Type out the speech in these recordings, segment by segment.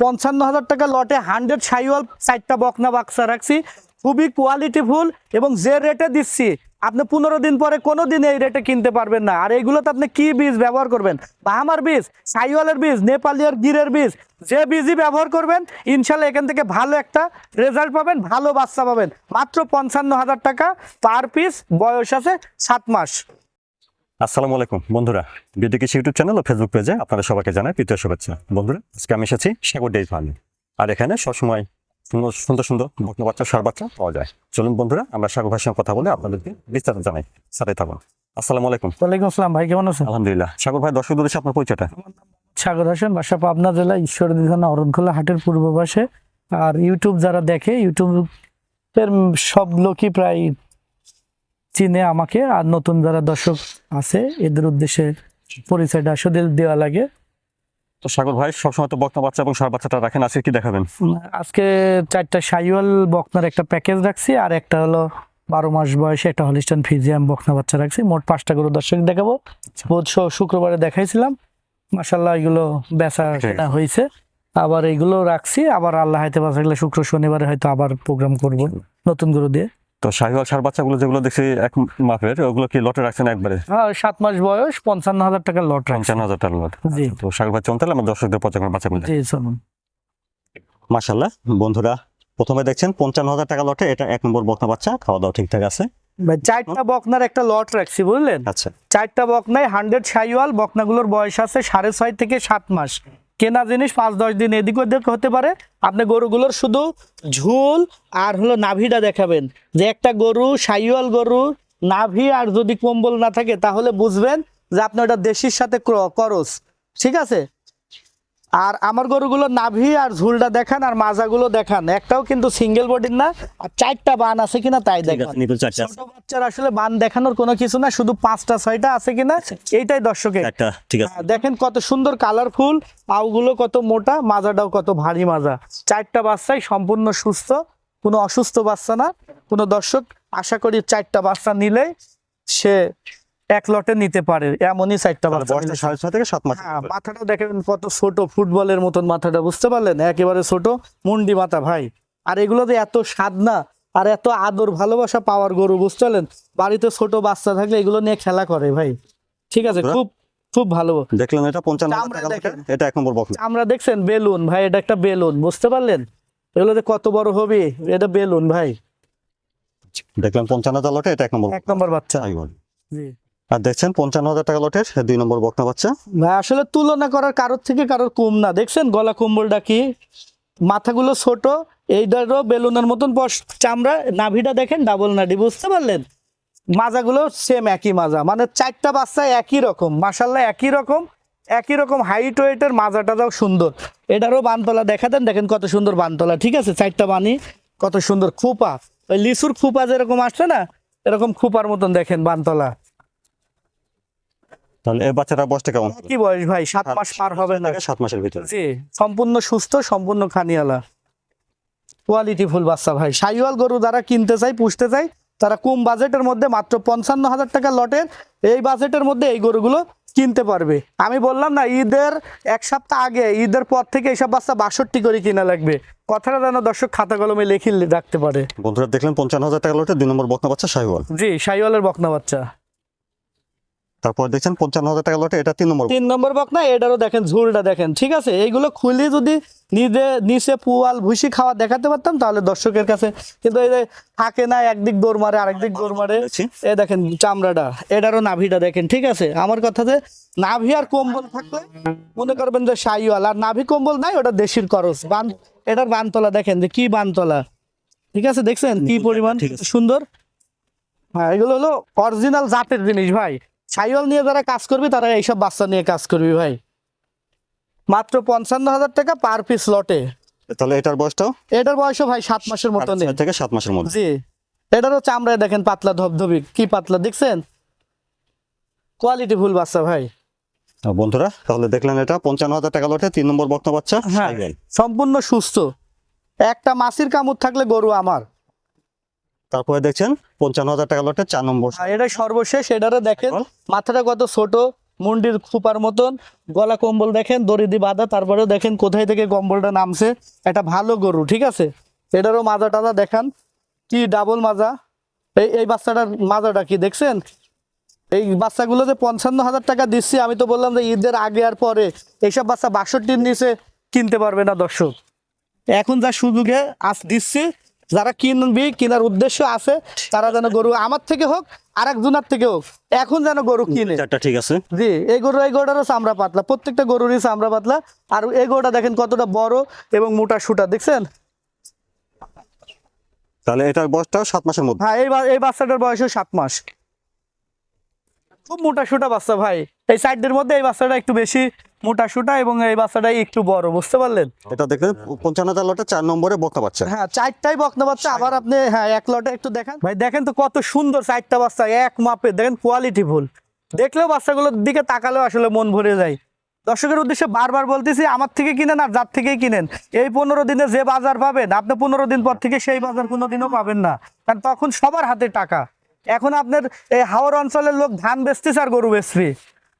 পঞ্চান্ন হাজার টাকা লটে হান্ড্রেড সাইওয়াল চারটা বকনা বাক্সা রাখছি। খুবই কোয়ালিটিফুল এবং যে রেটে দিচ্ছি, আপনি পনেরো দিন পরে কোনো দিন এই রেটে কিনতে পারবেন না। আর এইগুলোতে আপনি কি বীজ ব্যবহার করবেন? বাহামার বীজ সাইওয়ালের বীজ নেপালিয়ার গিরের বীজ, যে বীজই ব্যবহার করবেন, ইনশাল্লাহ এখান থেকে ভালো একটা রেজাল্ট পাবেন, ভালো বাচ্চা পাবেন। মাত্র পঞ্চান্ন হাজার টাকা পার পিস বয়স আছে সাত মাস। আসসালামু আলাইকুম বন্ধুরা। বিডি কৃষি ইউটিউব চ্যানেল ও ফেসবুক পেজে আপনারা সবাইকে জানাই প্রীতীয় শুভেচ্ছা। বন্ধুরা আজকে আমি এসেছি সাগর ডেই ফার্মে। আর এখানে সবসময় সুন্দর সুন্দর সুন্দর বকনা বাচ্চা সার বাচ্চা পাওয়া যায়। চলুন বন্ধুরা আমরা সাগর ভাইয়ের সঙ্গে কথা বলে আপনাদেরকে বিস্তারিত জানাই। সাথে থাকুন। আসসালামু আলাইকুম। ওয়ালাইকুম আসসালাম ভাই কেমন আছেন? আলহামদুলিল্লাহ। সাগর ভাই দর্শক উদ্দেশ্যে আপনার পরিচয়টা? সাগর হোসেন বাসা পাবনা জেলা ঈশ্বরদী থানা অরণখোলা হাটের পূর্ব পাশে। আর ইউটিউব যারা দেখে ইউটিউবের সব লোকই প্রায় চিনে আমাকে আর নতুন যারা দর্শক আছে এদের উদ্দেশ্যে পরিচয়টা আসলে দেওয়া লাগে। তো সাগর ভাই সবসময় তো বকনা বাচ্চা এবং সার বাচ্চাটা রাখেন আজকে কি দেখাবেন? আজকে চারটা সাইওয়াল বকনার একটা প্যাকেজ রাখছি আর একটা হলো বারো মাস বয়সে একটা হলিস্টান ফিজিয়াম বকনা বাচ্চা রাখছি। মোট পাঁচটা করে দর্শক দেখাবো। বোধ শুক্রবারে দেখাইছিলাম। মাসাল্লাহ এগুলো বেচা কেনা হয়েছে আবার এইগুলো রাখছি। আবার আল্লাহ হাইতে বাঁচা গেলে শুক্র শনিবারে হয়তো আবার প্রোগ্রাম করব নতুন গরু দিয়ে। তো শাহিওয়াল সার বাচ্চাগুলো যেগুলো দেখছি এক মাপের ওগুলো কি লটে রাখছেন একবারে? হ্যাঁ সাত মাস বয়স পঞ্চান্ন হাজার টাকার লট পঞ্চান্ন হাজার টাকা লট। জি। তো সাগর ভাই চলতে আমার দর্শকদের পর্যায়ে বাচ্চাগুলো জি চলুন। মাশাল্লাহ বন্ধুরা প্রথমে দেখছেন পঞ্চান্ন হাজার টাকা লটে এটা এক নম্বর বকনা বাচ্চা খাওয়া দাওয়া ঠিকঠাক আছে। চারটা বকনার একটা লট রাখছি বুঝলেন? আচ্ছা। চারটা বকনায় হান্ড্রেড সাইওয়াল বকনাগুলোর বয়স আছে সাড়ে ছয় থেকে সাত মাস। কেনা জিনিস পাঁচ, দশ দিন এদিক ওদিক হতে পারে। আপনি গরুগুলোর শুধু ঝুল আর হলো নাভিটা দেখাবেন। যে একটা গরু, সাইওয়াল গরু, নাভি আর যদি কম্বল না থাকে, তাহলে বুঝবেন যে আপনি ওটা দেশির সাথে ক্র- করস। ঠিক আছে? আর আমার গরুগুলো নাভি আর ঝুলটা দেখান আর মাজাগুলো দেখান। একটাও কিন্তু সিঙ্গেল বডির না আর চারটা বান আছে কিনা তাই দেখান। ছোট বাচ্চার আসলে বান দেখানোর কোনো কিছু না শুধু পাঁচটা ছয়টা আছে কিনা এইটাই দর্শকে চারটা ঠিক আছে। হ্যাঁ, দেখেন কত সুন্দর কালারফুল পাউগুলো কত মোটা মাজাটাও কত ভারী মাজা। চারটা বাচ্চাই সম্পূর্ণ সুস্থ কোনো অসুস্থ বাচ্চা না। কোনো দর্শক আশা করি চারটা বাচ্চা নিলে সে এক লটে নিতে পারে এমনই বাচ্চা সাড়ে ছয় থেকে সাত মাস হ্যাঁ মাথাটা দেখেন কত ছোট ফুটবলের মতন মাথাটা বুঝতে পারলেন? একেবারে ছোট মুন্ডি মাথা ভাই। আর এগুলো এগুলোতে এত স্বাদ না আর এত আদর ভালোবাসা পাওয়ার গরু বুঝতে পারলেন? বাড়িতে ছোট বাচ্চা থাকলে এগুলো নিয়ে খেলা করে ভাই। ঠিক আছে খুব খুব ভালো। দেখলেন এটা পঞ্চান্ন। এটা এক নম্বর আমরা দেখছেন? বেলুন ভাই এটা একটা বেলুন বুঝতে পারলেন? এগুলোতে কত বড় হবে এটা বেলুন ভাই। দেখলাম পঞ্চান্ন এটা এক নম্বর এক নম্বর বাচ্চা। জি। আর দেখছেন পঞ্চান্ন হাজার টাকা লটের দুই নম্বর বকনা বাচ্চা। আসলে তুলনা করার কারোর থেকে কারোর কম না। দেখছেন গলা কম্বলটা কি? মাথাগুলো ছোট এইটারও বেলুনের মতন চামড়া, নাভিটা দেখেন ডাবল নাডি, বুঝতে পারলেন? মাজাগুলো সেম একই মাজা। মানে চারটা বাচ্চা একই রকম। মাসাল্লাহ একই রকম একই রকম হাইট ওয়েটের মাজাটাও সুন্দর। এটারও বানতলা, দেখা দেন, দেখেন কত সুন্দর বানতলা। ঠিক আছে, চারটা বানি কত সুন্দর খুপা। ওই লিচুর খুপা যেরকম আসছে না, এরকম খুপার মতন দেখেন বানতলা। তাহলে এই বাচ্চাটা বয়সটা কেমন? কি বয়স ভাই সাত মাস পার হবে না। সাত মাসের ভিতরে। জি সম্পূর্ণ সুস্থ সম্পূর্ণ খানিয়ালা। কোয়ালিটি ফুল বাচ্চা ভাই। সাইওয়াল গরু যারা কিনতে চাই পুষতে চাই তারা কম বাজেটের মধ্যে মাত্র পঞ্চান্ন হাজার টাকা লটের এই বাজেটের মধ্যে এই গরুগুলো কিনতে পারবে। আমি বললাম না ঈদের এক সপ্তাহ আগে ঈদের পর থেকে এইসব বাচ্চা বাষট্টি করে কিনা লাগবে। কথাটা যেন দর্শক খাতা কলমে লিখে রাখতে পারে। বন্ধুরা দেখলেন পঞ্চান্ন হাজার টাকা লটে দুই নম্বর বকনা বাচ্চা শাহিওয়াল জি সাইওয়ালের বকনা বাচ্চা। তারপর দেখছেন পঞ্চান্ন হাজার টাকা লটে এটা তিন নম্বর তিন নম্বর বকনা এটারও দেখেন ঝুলটা দেখেন ঠিক আছে? এইগুলো খুলে যদি নিজে নিচে পুয়াল ভুসি খাওয়া দেখাতে পারতাম তাহলে দর্শকের কাছে কিন্তু এই যে থাকে না একদিক দৌড় মারে আরেক দিক দৌড় মারে বলেছি। এ দেখেন চামড়াটা এটারও নাভিটা দেখেন ঠিক আছে? আমার কথা যে নাভি আর কম্বল থাকলে মনে করবেন যে সাইওয়াল আর নাভি কম্বল নাই ওটা দেশির করস বান এটার বানতলা দেখেন যে কি বানতলা ঠিক আছে? দেখছেন কি পরিমাণ সুন্দর। হ্যাঁ এগুলো হলো অরিজিনাল জাতের জিনিস ভাই। সাইওয়াল নিয়ে যারা কাজ করবে তারা এইসব বাচ্চা নিয়ে কাজ করবে ভাই। মাত্র পঞ্চান্ন হাজার টাকা পার পিস লটে তাহলে এটার বয়সটাও? এটার বয়সও ভাই সাত মাসের মতো নেই থেকে সাত মাসের মধ্যে। জি। এটারও চামড়ায় দেখেন পাতলা ধবধবি কি পাতলা দেখছেন? কোয়ালিটি ফুল বাচ্চা ভাই। বন্ধুরা তাহলে দেখলেন এটা পঞ্চান্ন হাজার টাকা লটে তিন নম্বর বকনা বাচ্চা হ্যাঁ। সম্পূর্ণ সুস্থ। একটা মাসির কামড় থাকলে গরু আমার। তারপরে দেখছেন পঞ্চান্ন হাজার টাকা লটে চার নম্বর। আর এটা সর্বশেষ এটারও দেখেন মাথাটা কত ছোট মুন্ডির খুপার মতন গলা কম্বল দেখেন দড়ি দিয়ে বাঁধা তারপরেও দেখেন কোথায় থেকে কম্বলটা নামছে একটা ভালো গরু ঠিক আছে? এটারও মাজা টাজা দেখান কি ডাবল মাজা এই এই বাচ্চাটার মাজাটা কি দেখছেন? এই বাচ্চাগুলো যে পঞ্চান্ন হাজার টাকা দিচ্ছি আমি তো বললাম যে ঈদের আগে আর পরে এইসব বাচ্চা বাষট্টির নিচে কিনতে পারবে না দর্শক। এখন যা সুযোগে আজ দিচ্ছি যারা কিনবি কেনার উদ্দেশ্য আছে তারা যেন গরু আমার থেকে হোক আর একজনের থেকে হোক এখন যেন গরু কিনে। চারটা ঠিক আছে। জি এই গরু এই গরুটারও চামড়া পাতলা প্রত্যেকটা গরুরই চামড়া পাতলা। আর এই গরুটা দেখেন কতটা বড় এবং মোটা সুটা দেখছেন? তাহলে এটার বয়সটা সাত মাসের মধ্যে? হ্যাঁ এই এই বাচ্চাটার বয়স সাত মাস। খুব মোটা সুটা বাচ্চা ভাই। এই সাইডের মধ্যে এই বাচ্চাটা একটু বেশি মোটা সুটা এবং এই বাচ্চাটা একটু বড় বুঝতে পারলেন? এটা দেখবেন পঞ্চান্ন হাজার লটে চার নম্বরে বক্তা পাচ্ছে। হ্যাঁ চারটাই বকনা বাচ্চা আবার আপনি হ্যাঁ এক লটে একটু দেখেন। ভাই দেখেন তো কত সুন্দর চারটা বাচ্চা এক মাপে দেখেন কোয়ালিটি ফুল দেখলেও বাচ্চাগুলোর দিকে তাকালেও আসলে মন ভরে যায়। দর্শকের উদ্দেশ্যে বারবার বলতেছি আমার থেকে কিনেন আর যার থেকেই কিনেন। এই পনেরো দিনে যে বাজার পাবেন আপনি পনেরো দিন পর থেকে সেই বাজার কোনো দিনও পাবেন না। কারণ তখন সবার হাতে টাকা। এখন আপনার এই হাওর অঞ্চলের লোক ধান বেচতেছে আর গরু বেচবি।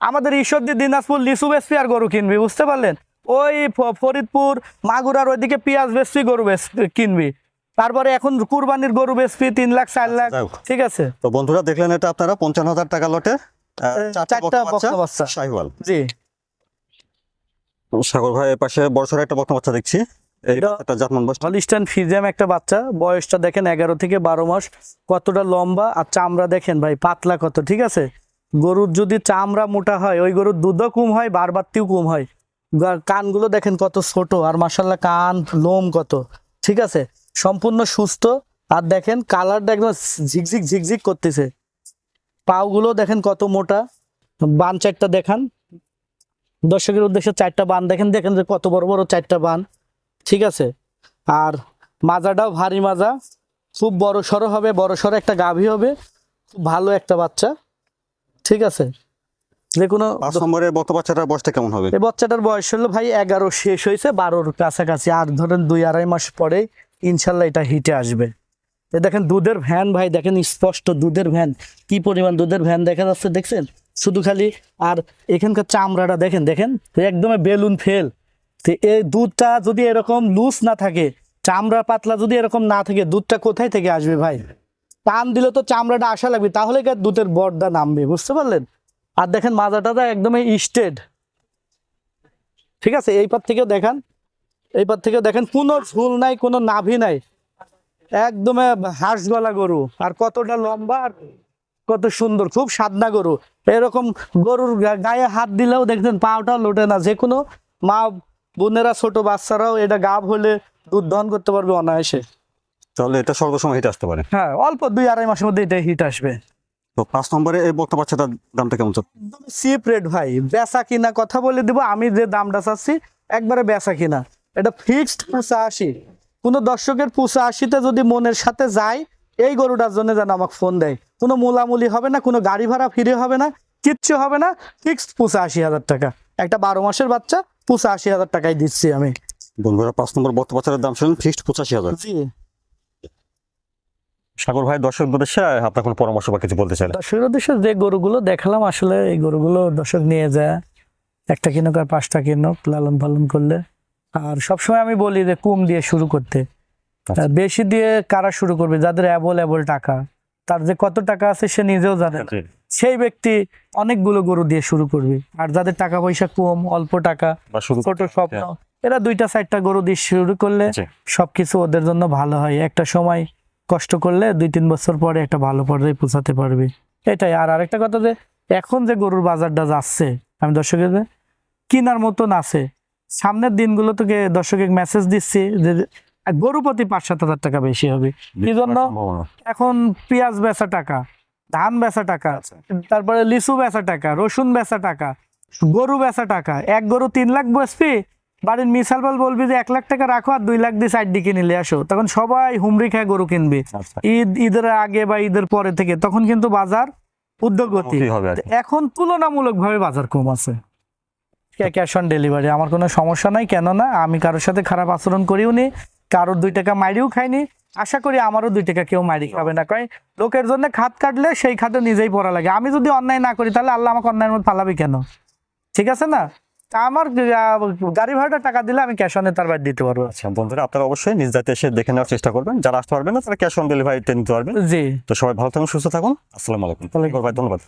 আমাদের ঈশ্বরদী দিনাজপুর লিচু বেচবি আর গরু কিনবি বুঝতে পারলেন? ওই ফরিদপুর মাগুরার ওইদিকে পেঁয়াজ বেচবি গরু কিনবি। তারপরে এখন কুরবানির গরু বেচবি তিন লাখ চার লাখ ঠিক আছে? তো বন্ধুরা দেখলেন এটা আপনারা পঞ্চান্ন হাজার টাকা লটে চারটা চারটা বাচ্চা বকনা জি। সাগর ভাই পাশে বড়সড় একটা বকনা বাচ্চা দেখছি। একটা হলিস্টান ফিজিয়াম একটা বাচ্চা। বয়সটা দেখেন এগারো থেকে বারো মাস। কতটা লম্বা আর চামড়া দেখেন ভাই পাতলা কত ঠিক আছে? গরুর যদি চামড়া মোটা হয়, ওই গরুর দুধও কম হয় বারবারটিও কম হয়। কানগুলো দেখেন কত ছোট, আর মাসাল্লাহ কান, লোম কত। ঠিক আছে? সম্পূর্ণ সুস্থ, আর দেখেন কালারটা একদম ঝিকঝিক ঝিকঝিক করতেছে। পাওগুলো দেখেন কত মোটা। বান চারটা দেখান। দর্শকের উদ্দেশ্যে চারটা বান দেখেন দেখেন যে কত বড় বড় চারটা বান। ঠিক আছে? আর মাজাটাও ভারী মাজা। খুব বড় সড়ো হবে বড় সড়ো একটা গাভী হবে। খুব ভালো একটা বাচ্চা। ঠিক আছে? যে কোনো পাঁচ নম্বরে বক্তা বাচ্চাটার বয়সটা কেমন হবে? এই বাচ্চাটার বয়স হলো ভাই এগারো শেষ হয়েছে বারোর কাছাকাছি। আর ধরেন দুই আড়াই মাস পরে ইনশাল্লাহ এটা হিটে আসবে। তো দেখেন দুধের ভ্যান ভাই দেখেন স্পষ্ট দুধের ভ্যান। কি পরিমাণ দুধের ভ্যান দেখা যাচ্ছে দেখছেন? শুধু খালি আর এখানকার চামড়াটা দেখেন দেখেন? একদমই বেলুন ফেল। তো এই দুধটা যদি এরকম লুজ না থাকে চামড়া পাতলা যদি এরকম না থাকে দুধটা কোথায় থেকে আসবে ভাই? টান দিলে তো চামড়াটা আসা লাগবে, তাহলে দুধের বর্দা নামবে, বুঝতে পারলেন? আর দেখেন মাজাটা একদমই স্টেড ঠিক আছে, এই পার থেকেও দেখান, এই পার থেকেও দেখেন, কোনো ঝুল নাই, কোনো নাভি নাই। একদমে হাঁস গলা গরু, আর কতটা লম্বা আর কত সুন্দর, খুব সাদনা গরু। এরকম গরুর গায়ে হাত দিলেও দেখছেন পাওটাও লোটে না, যে কোনো মা বোনেরা, ছোট বাচ্চারাও এটা গাব হলে দুধ দহন করতে পারবে অনায়াসে। তাহলে এটা সর্বসময় হিট আসতে পারে। হ্যাঁ অল্প দুই আড়াই মাসের মধ্যে এটা হিট আসবে। তো পাঁচ নম্বরে এই বক্তা বাচ্চাটার দামটা কেমন চল চিপ রেট ভাই। বেচা কিনা কথা বলে দিব আমি যে দামটা চাচ্ছি একবারে বেচা কিনা। এটা ফিক্সড পুষা আশি কোনো দর্শকের পুষা আশিতে যদি মনের সাথে যায় এই গরুটার জন্য যেন আমাকে ফোন দেয়। কোনো মূলামূলি হবে না কোনো গাড়ি ভাড়া ফিরে হবে না কিচ্ছু হবে না ফিক্সড পুষা আশি হাজার টাকা। একটা বারো মাসের বাচ্চা পুষা আশি হাজার টাকায় দিচ্ছি আমি। বন্ধুরা পাঁচ নম্বর বক্তা বাচ্চাটার দাম শুনুন ফিক্সড পঁচাশি হাজার। জি। সাগর ভাই দর্শক উদ্দেশ্যে আপনার কোনো পরামর্শ বা কিছু বলতে চাইলে? দর্শকের উদ্দেশ্যে যে গরুগুলো দেখালাম আসলে এই গরুগুলো দর্শক নিয়ে যায়। একটা কিনুক আর পাঁচটা কিনুক লালন পালন করলে। আর সবসময় আমি বলি যে কম দিয়ে শুরু করতে। আচ্ছা। বেশি দিয়ে কারা শুরু করবে? যাদের অ্যাবল টাকা তার যে কত টাকা আছে সে নিজেও জানে সেই ব্যক্তি অনেকগুলো গরু দিয়ে শুরু করবে। আর যাদের টাকা পয়সা কম অল্প টাকা ছোট স্বপ্ন এরা দুইটা চারটা গরু দিয়ে শুরু করলে সবকিছু ওদের জন্য ভালো হয়। একটা সময় কষ্ট করলে দুই তিন বছর পরে একটা ভালো পর্যায়ে পৌঁছাতে পারবে। এটাই। আর আরেকটা কথা যে এখন যে গরুর বাজারটা যাচ্ছে আমি দর্শকের কেনার মতন আছে সামনের দিনগুলো থেকে দর্শকের মেসেজ দিচ্ছি যে গরু প্রতি পাঁচ সাত হাজার টাকা বেশি হবে। কি জন্য এখন পেঁয়াজ বেচা টাকা ধান বেচা টাকা তারপরে লিচু বেচা টাকা রসুন বেচা টাকা গরু বেচা টাকা এক গরু তিন লাখ বসবি বাড়ির মিসাল বল বলবি যে এক লাখ টাকা রাখো আর দুই লাখ দিয়ে সাইড দিকে নিলে আসো। তখন সবাই হুমড়ি খায় গরু কিনবে। আচ্ছা। ঈদ ঈদের আগে বা ঈদের পরে থেকে তখন কিন্তু বাজার উদ্যোগতি হবে এখন তুলনামূলক ভাবে বাজার কম আছে। ক্যাশ অন ডেলিভারি আমার কোনো সমস্যা নাই কেননা আমি কারোর সাথে খারাপ আচরণ করিও নি কারোর দুই টাকা মারিও খাইনি। আশা করি আমারও দুই টাকা কেউ মারি খাবে না। কয় লোকের জন্য খাত কাটলে সেই খাতে নিজেই পড়া লাগে। আমি যদি অন্যায় না করি তাহলে আল্লাহ আমাকে অন্যায়ের মধ্যে ফালাবি কেন? ঠিক আছে না? তা আমার গাড়ি ভাড়াটা টাকা দিলে আমি ক্যাশ অনে তার বাড়ি দিতে পারব। আচ্ছা বন্ধুরা আপনারা অবশ্যই নিজ দায়িত্বে এসে দেখে নেওয়ার চেষ্টা করবেন। যারা আসতে পারবেন না তারা ক্যাশ অন ডেলিভারিতে নিতে পারবেন। জি। তো সবাই ভালো থাকুন সুস্থ থাকুন। আসসালামু আলাইকুম। ধন্যবাদ